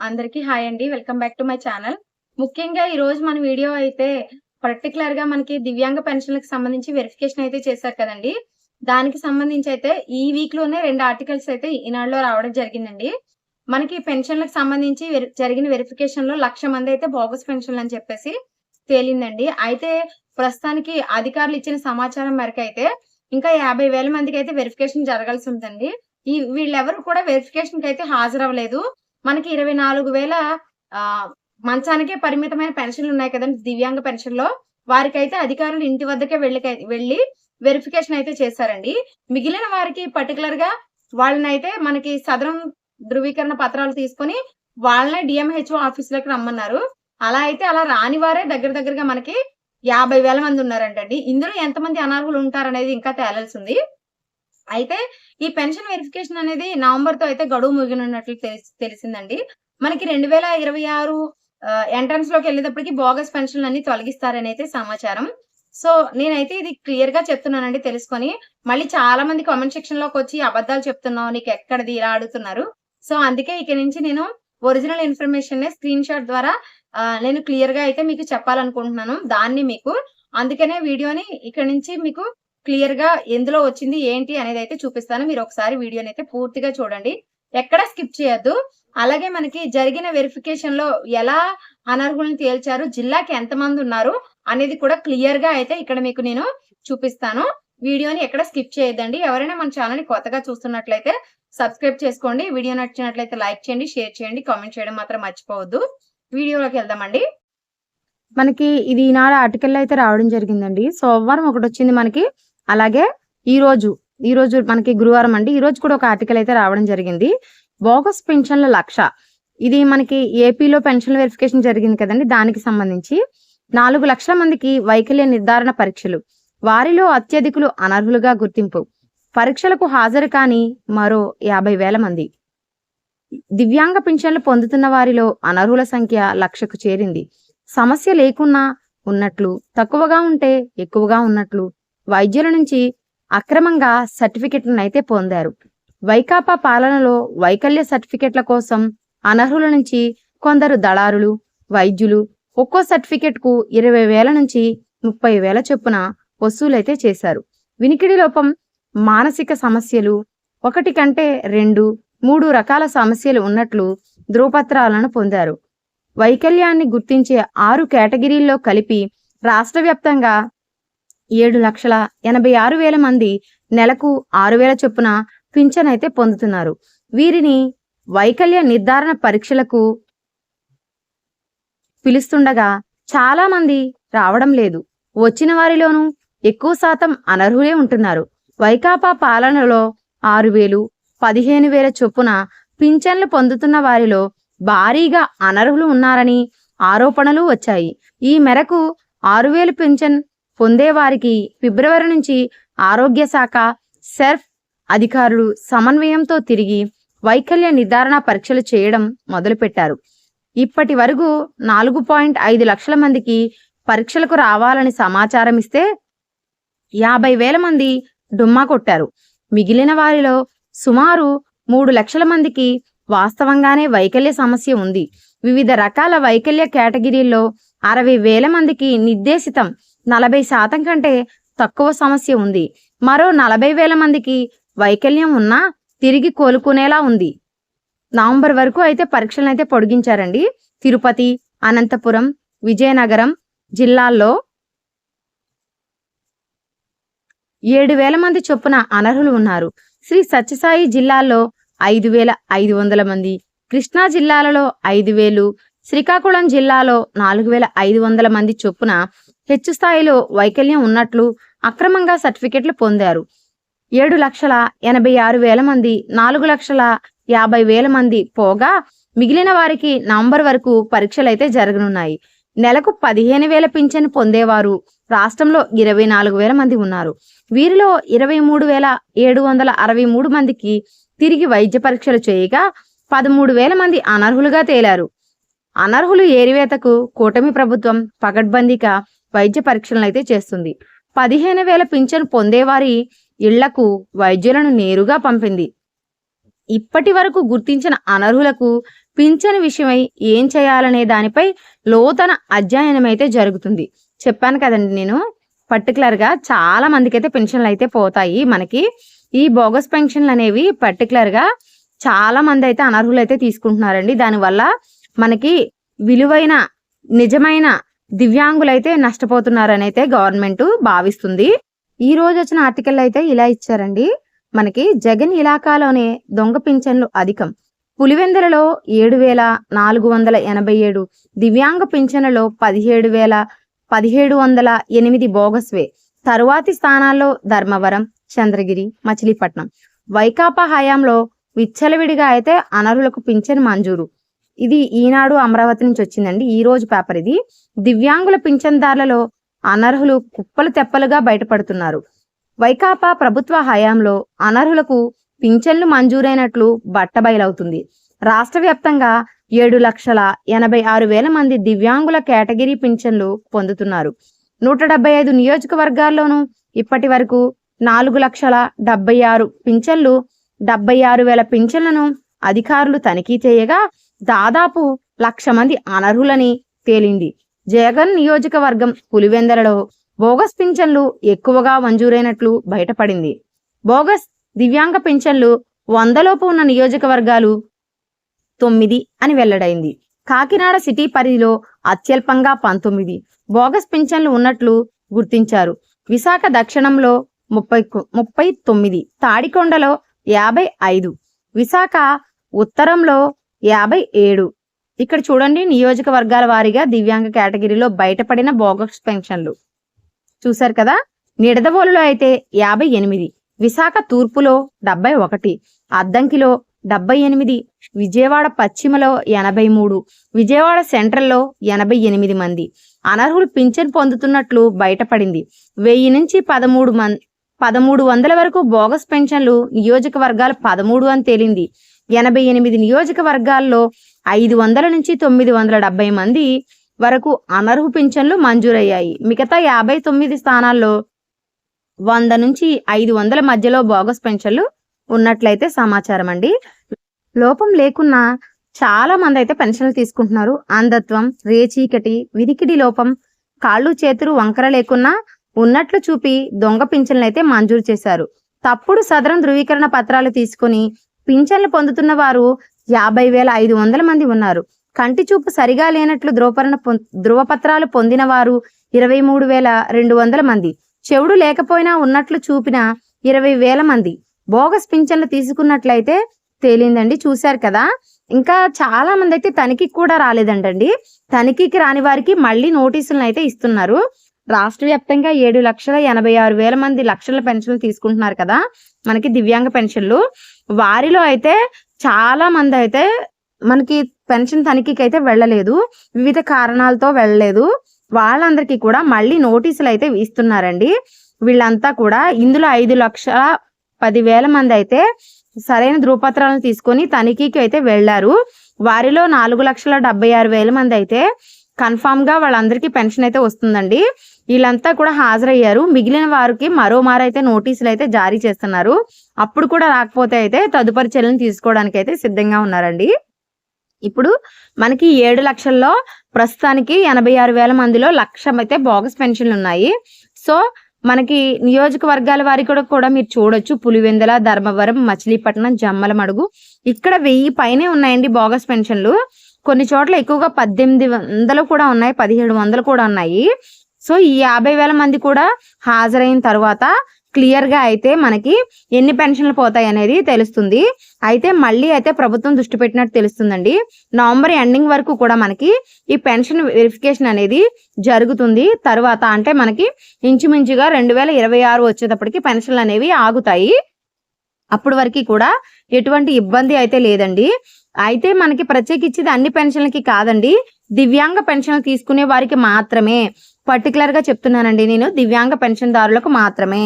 అందరికీ హాయ్ అండి. Welcome back to my channel. ముఖ్యంగా ఈ రోజు మన వీడియో అయితే పర్టికులర్గా మనకి దివ్యాంగ పెన్షన్లకు సంబంధించి వెరిఫికేషన్ అయితే చేశారు కదండి. దానికి సంబంధించి అయితే ఈ వీక్లోనే రెండు ఆర్టికల్స్ అయితే ఈనాడులో రావడం జరిగిందండి. మనకి పెన్షన్లకు సంబంధించి జరిగిన వెరిఫికేషన్లో లక్ష మంది అయితే బోగస్ పెన్షన్లు అని చెప్పేసి తేలిందండి. అయితే ప్రస్తుతానికి అధికారులు ఇచ్చిన సమాచారం మేరకు అయితే ఇంకా యాభై వేల మందికి అయితే వెరిఫికేషన్ జరగాల్సి ఉందండి. ఈ వీళ్ళెవరు కూడా వెరిఫికేషన్కి అయితే హాజరవ్వలేదు. మనకి ఇరవై నాలుగు వేల ఆ, మంచానికే పరిమితమైన పెన్షన్లు ఉన్నాయి కదండి దివ్యాంగ పెన్షన్లో వారికైతే అధికారులు ఇంటి వద్దకే వెళ్ళి వెళ్ళి వెరిఫికేషన్ అయితే చేశారండి మిగిలిన వారికి పర్టికులర్గా వాళ్ళని అయితే మనకి సదరం ధృవీకరణ పత్రాలు తీసుకొని వాళ్ళనే డిఎంహెచ్ఓ ఆఫీసులోకి రమ్మన్నారు. అలా అయితే అలా రాని వారే దగ్గర దగ్గరగా మనకి యాభై వేల మంది ఉన్నారంటండి. ఇందులో ఎంతమంది అనర్హులు ఉంటారనేది ఇంకా తేలాల్సి ఉంది. అయితే ఈ పెన్షన్ వెరిఫికేషన్ అనేది నవంబర్తో అయితే గడువు ముగినున్నట్లు తెలిసి తెలిసిందండి. మనకి రెండు వేల ఇరవై ఆరు ఎంట్రన్స్లోకి వెళ్ళేటప్పటికి బోగస్ పెన్షన్లు అన్ని తొలగిస్తారని అయితే సమాచారం. సో నేనైతే ఇది క్లియర్గా చెప్తున్నానండి తెలుసుకొని. మళ్ళీ చాలా మంది కామెంట్ సెక్షన్లోకి వచ్చి అబద్ధాలు చెప్తున్నావు నీకు ఎక్కడిది ఇలా అడుగుతున్నారు. సో అందుకే ఇక నుంచి నేను ఒరిజినల్ ఇన్ఫర్మేషన్ స్క్రీన్ షాట్ ద్వారా నేను క్లియర్గా అయితే మీకు చెప్పాలనుకుంటున్నాను దాన్ని మీకు. అందుకనే వీడియోని ఇక్కడ నుంచి మీకు క్లియర్గా ఎందులో వచ్చింది ఏంటి అనేది అయితే చూపిస్తాను. మీరు ఒకసారి వీడియోని అయితే పూర్తిగా చూడండి. ఎక్కడ స్కిప్ చేయొద్దు. అలాగే మనకి జరిగిన వెరిఫికేషన్లో ఎలా అనర్హులను తేల్చారు జిల్లాకి ఎంతమంది ఉన్నారు అనేది కూడా క్లియర్గా అయితే ఇక్కడ మీకు నేను చూపిస్తాను. వీడియోని ఎక్కడ స్కిప్ చేయొద్దండి. ఎవరైనా మన ఛానల్ని కొత్తగా చూస్తున్నట్లయితే సబ్స్క్రైబ్ చేసుకోండి. వీడియో నచ్చినట్లయితే లైక్ చేయండి షేర్ చేయండి కామెంట్ చేయడం మాత్రం మర్చిపోవద్దు. వీడియోలోకి వెళ్దామండి. మనకి ఇది ఈనాడు ఆర్టికల్ అయితే రావడం జరిగిందండి. సోమవారం ఒకటి వచ్చింది మనకి. అలాగే ఈ రోజు ఈ రోజు మనకి గురువారం అండి. ఈ రోజు కూడా ఒక ఆర్టికల్ అయితే రావడం జరిగింది. బోగస్ పెన్షన్ల లక్ష. ఇది మనకి ఏపీలో పెన్షన్ వెరిఫికేషన్ జరిగింది కదండి. దానికి సంబంధించి నాలుగు లక్షల మందికి వైకల్య నిర్ధారణ పరీక్షలు. వారిలో అత్యధికులు అనర్హులుగా గుర్తింపు. పరీక్షలకు హాజరు కాని మరో యాభై వేల మంది. దివ్యాంగ పింఛన్లు పొందుతున్న వారిలో అనర్హుల సంఖ్య లక్షకు చేరింది. సమస్య లేకున్నా ఉన్నట్లు తక్కువగా ఉంటే ఎక్కువగా ఉన్నట్లు వైద్యుల నుంచి అక్రమంగా సర్టిఫికెట్లను అయితే పొందారు. వైకాపా పాలనలో వైకల్య సర్టిఫికెట్ల కోసం అనర్హుల నుంచి కొందరు దళారులు వైద్యులు ఒక్కో సర్టిఫికెట్కు ఇరవై వేల నుంచి ముప్పై వేల చొప్పున వసూలైతే చేశారు. వినికిడి లోపం మానసిక సమస్యలు ఒకటి కంటే రెండు మూడు రకాల సమస్యలు ఉన్నట్లు ధృవపత్రాలను పొందారు. వైకల్యాన్ని గుర్తించే ఆరు కేటగిరీల్లో కలిపి రాష్ట్ర వ్యాప్తంగా ఏడు లక్షల ఎనభై ఆరు వేల మంది నెలకు ఆరు వేల చొప్పున పింఛన్ అయితే పొందుతున్నారు. వీరిని వైకల్య నిర్ధారణ పరీక్షలకు పిలుస్తుండగా చాలా మంది రావడం లేదు. వచ్చిన వారిలోనూ ఎక్కువ శాతం అనర్హులే ఉంటున్నారు. వైకాపా పాలనలో ఆరు వేలు పదిహేను వేల చొప్పున పింఛన్లు పొందుతున్న వారిలో భారీగా అనర్హులు ఉన్నారని ఆరోపణలు వచ్చాయి. ఈ మేరకు ఆరు వేలు పింఛన్ పొందేవారికి ఫిబ్రవరి నుంచి ఆరోగ్య శాఖ సెర్ఫ్ అధికారులు సమన్వయంతో తిరిగి వైకల్య నిర్ధారణ పరీక్షలు చేయడం మొదలుపెట్టారు. ఇప్పటి వరకు నాలుగు పాయింట్ ఐదు లక్షల మందికి పరీక్షలకు రావాలని సమాచారం ఇస్తే యాభై వేల మంది డుమ్మా కొట్టారు. మిగిలిన వారిలో సుమారు మూడు లక్షల మందికి వాస్తవంగానే వైకల్య సమస్య ఉంది. వివిధ రకాల వైకల్య కేటగిరీల్లో అరవై వేల మందికి నిర్దేశితం నలభై శాతం కంటే తక్కువ సమస్య ఉంది. మరో నలభై వేల మందికి వైకల్యం ఉన్నా తిరిగి కోలుకునేలా ఉంది. నవంబర్ వరకు అయితే పరీక్షలను అయితే పొడిగించారండి. తిరుపతి అనంతపురం విజయనగరం జిల్లాల్లో ఏడు వేల మంది చొప్పున అనర్హులు ఉన్నారు. శ్రీ సత్యసాయి జిల్లాలో ఐదు వేల ఐదు వందల మంది కృష్ణా జిల్లాలలో ఐదు వేలు శ్రీకాకుళం జిల్లాలో నాలుగు వేల ఐదు వందల మంది చొప్పున హెచ్చు స్థాయిలో వైకల్యం ఉన్నట్లు అక్రమంగా సర్టిఫికెట్లు పొందారు. ఏడు లక్షల ఎనభై ఆరు వేల మంది నాలుగు లక్షల యాభై వేల మంది పోగా మిగిలిన వారికి నవంబర్ వరకు పరీక్షలైతే జరగనున్నాయి. నెలకు పదిహేను వేల పింఛను పొందేవారు రాష్ట్రంలో ఇరవై నాలుగు వేల మంది ఉన్నారు. వీరిలో ఇరవై మూడు వేల ఏడు వందల అరవై మూడు మందికి తిరిగి వైద్య పరీక్షలు చేయగా పదమూడు వేల మంది అనర్హులుగా తేలారు. అనర్హులు ఏరివేతకు కూటమి ప్రభుత్వం పకడ్బందీగా వైద్య పరీక్షలను అయితే చేస్తుంది. పదిహేను వేల పింఛను పొందేవారి ఇళ్ళకు వైద్యులను నేరుగా పంపింది. ఇప్పటి వరకు గుర్తించిన అనర్హులకు పింఛన్ విషయమై ఏం చేయాలనే దానిపై లోతన అధ్యయనం అయితే జరుగుతుంది. చెప్పాను కదండి నేను పర్టికులర్గా చాలా మందికి అయితే పెన్షన్లు అయితే పోతాయి. మనకి ఈ బోగస్ పెన్షన్లు అనేవి పర్టికులర్గా చాలా మంది అయితే అనర్హులు అయితే తీసుకుంటున్నారండి. దానివల్ల మనకి విలువైన నిజమైన దివ్యాంగులైతే నష్టపోతున్నారని అయితే గవర్నమెంట్ భావిస్తుంది. ఈ రోజు వచ్చిన ఆర్టికల్ అయితే ఇలా ఇచ్చారండి. మనకి జగన్ ఇలాకాలోనే దొంగ పింఛన్లు అధికం. పులివెందులలో ఏడు వేల నాలుగు వందల ఎనభై ఏడు దివ్యాంగ పింఛన్లలో పదిహేడు వేల పదిహేడు వందల ఎనిమిది బోగస్వే తరువాతి స్థానాల్లో ధర్మవరం చంద్రగిరి మచిలీపట్నం. వైకాపా హయాంలో విచ్చలవిడిగా అయితే అనర్హులకు పింఛన్ మంజూరు. ఇది ఈనాడు అమరావతి నుంచి వచ్చిందండి. ఈ రోజు పేపర్ ఇది. దివ్యాంగుల పింఛన్దారులలో అనర్హులు కుప్పలు తెప్పలుగా బయటపడుతున్నారు. వైకాపా ప్రభుత్వ హయాంలో అనర్హులకు పింఛన్లు మంజూరైనట్లు బట్టబయలవుతుంది రాష్ట్ర వ్యాప్తంగా ఏడు లక్షల ఎనభై ఆరు వేల మంది దివ్యాంగుల కేటగిరీ పింఛన్లు పొందుతున్నారు. నూట డెబ్బై ఐదు నియోజకవర్గాల్లోనూ ఇప్పటి వరకు నాలుగు లక్షల డెబ్బై ఆరు పింఛన్లు డెబ్బై ఆరు వేల పింఛన్లను అధికారులు తనిఖీ చేయగా దాదాపు లక్ష మంది అనర్హులని తేలింది. జగన్ నియోజకవర్గం పులివెందలలో బోగస్ పింఛన్లు ఎక్కువగా మంజూరైనట్లు బయటపడింది. బోగస్ దివ్యాంగ పింఛన్లు వందలోపు ఉన్న నియోజకవర్గాలు తొమ్మిది అని వెల్లడైంది. కాకినాడ సిటీ పరిధిలో అత్యల్పంగా పంతొమ్మిది. బోగస్ పింఛన్లు ఉన్నట్లు గుర్తించారు. విశాఖ దక్షిణంలో ముప్పై ముప్పై తొమ్మిది. తాడికొండలో యాభై ఐదు. విశాఖ ఉత్తరంలో యాభై ఏడు. ఇక్కడ చూడండి నియోజకవర్గాల వారీగా దివ్యాంగ కేటగిరీలో బయటపడిన బోగస్ పెన్షన్లు. చూశారు కదా నిడదవోలులో అయితే యాభై ఎనిమిది విశాఖ తూర్పులో డెబ్బై ఒకటి అద్దంకిలో డెబ్బై ఎనిమిది విజయవాడ పశ్చిమలో ఎనభై మూడు విజయవాడ సెంట్రల్లో ఎనభై ఎనిమిది మంది. అనర్హులు పింఛన్ పొందుతున్నట్లు బయటపడింది. వెయ్యి నుంచి పదమూడు మం పదమూడు వందల వరకు బోగస్ పెన్షన్లు నియోజకవర్గాలు పదమూడు అని తేలింది. ఎనభై ఎనిమిది నియోజకవర్గాల్లో ఐదు వందల నుంచి తొమ్మిది వందల డెబ్బై మంది వరకు అనర్హు పింఛన్లు మంజూరయ్యాయి. మిగతా యాభై తొమ్మిది స్థానాల్లో వంద నుంచి ఐదు వందల మధ్యలో బోగస్ పెన్షన్లు ఉన్నట్లయితే సమాచారం అండి. లోపం లేకున్నా చాలా మంది అయితే పెన్షన్లు తీసుకుంటున్నారు. అంధత్వం రేచీకటి విరికిడి లోపం కాళ్ళు చేతులు వంకర లేకున్నా ఉన్నట్లు చూపి దొంగ పింఛన్లు అయితే మంజూరు చేశారు. తప్పుడు సదరం ధృవీకరణ పత్రాలు తీసుకుని పింఛన్లు పొందుతున్న వారు యాభై వేల ఐదు వందల మంది ఉన్నారు. కంటి చూపు సరిగా లేనట్లు ధ్రువపరణ పొం- ధృవపత్రాలు పొందిన వారు ఇరవై మూడు వేల రెండు వందల మంది. చెవుడు లేకపోయినా ఉన్నట్లు చూపిన ఇరవై వేల మంది. బోగస్ పింఛన్లు తీసుకున్నట్లయితే తేలిందండి చూశారు కదా. ఇంకా చాలా మంది అయితే తనిఖీకి కూడా రాలేదంటండి. తనిఖీకి రాని వారికి మళ్ళీ నోటీసులను అయితే ఇస్తున్నారు. రాష్ట్ర వ్యాప్తంగా ఏడు లక్షల ఎనభై ఆరు వేల మంది లక్షల పెన్షన్లు తీసుకుంటున్నారు కదా మనకి దివ్యాంగ పెన్షన్లు. వారిలో అయితే చాలా మంది అయితే మనకి పెన్షన్ తనిఖీకి అయితే వెళ్ళలేదు వివిధ కారణాలతో వెళ్ళలేదు. వాళ్ళందరికీ కూడా మళ్ళీ నోటీసులు అయితే ఇస్తున్నారండి. వీళ్ళంతా కూడా ఇందులో ఐదు లక్షల పదివేల మంది అయితే సరైన ధృవపత్రాలను తీసుకొని తనిఖీకి అయితే వెళ్ళారు. వారిలో నాలుగు లక్షల డెబ్బై ఆరు వేల మంది అయితే కన్ఫామ్గా వాళ్ళందరికీ పెన్షన్ అయితే వస్తుందండి. వీళ్ళంతా కూడా హాజరయ్యారు. మిగిలిన వారికి మరోమారైతే నోటీసులు అయితే జారీ చేస్తున్నారు. అప్పుడు కూడా రాకపోతే అయితే తదుపరి చర్యలను తీసుకోవడానికి అయితే సిద్ధంగా ఉన్నారండి. ఇప్పుడు మనకి ఏడు లక్షల్లో ప్రస్తుతానికి ఎనభై ఆరు వేల మందిలో లక్ష అయితే బోగస్ పెన్షన్లు ఉన్నాయి. సో మనకి నియోజకవర్గాల వారి కూడా కూడా మీరు చూడొచ్చు. పులివెందల ధర్మవరం మచిలీపట్నం జమ్మలమడుగు. ఇక్కడ వెయ్యి పైనే ఉన్నాయండి బోగస్ పెన్షన్లు. కొన్ని చోట్ల ఎక్కువగా పద్దెనిమిది వందలు కూడా ఉన్నాయి పదిహేడు వందలు కూడా ఉన్నాయి. సో ఈ యాభై వేల మంది కూడా హాజరైన తర్వాత క్లియర్గా అయితే మనకి ఎన్ని పెన్షన్లు పోతాయి అనేది తెలుస్తుంది. అయితే మళ్ళీ అయితే ప్రభుత్వం దృష్టి పెట్టినట్టు తెలుస్తుందండి. నవంబర్ ఎండింగ్ వరకు కూడా మనకి ఈ పెన్షన్ వెరిఫికేషన్ అనేది జరుగుతుంది. తర్వాత అంటే మనకి ఇంచుమించుగా రెండు వేల ఇరవై ఆరు వచ్చేటప్పటికి పెన్షన్లు అనేవి ఆగుతాయి. అప్పటి వరకు కూడా ఎటువంటి ఇబ్బంది అయితే లేదండి. అయితే మనకి ప్రత్యేకించి అన్ని పెన్షన్లకి కాదండి. దివ్యాంగ పెన్షన్లు తీసుకునే వారికి మాత్రమే. పర్టికులర్గా చెప్తున్నానండి నేను దివ్యాంగ పెన్షన్దారులకు మాత్రమే.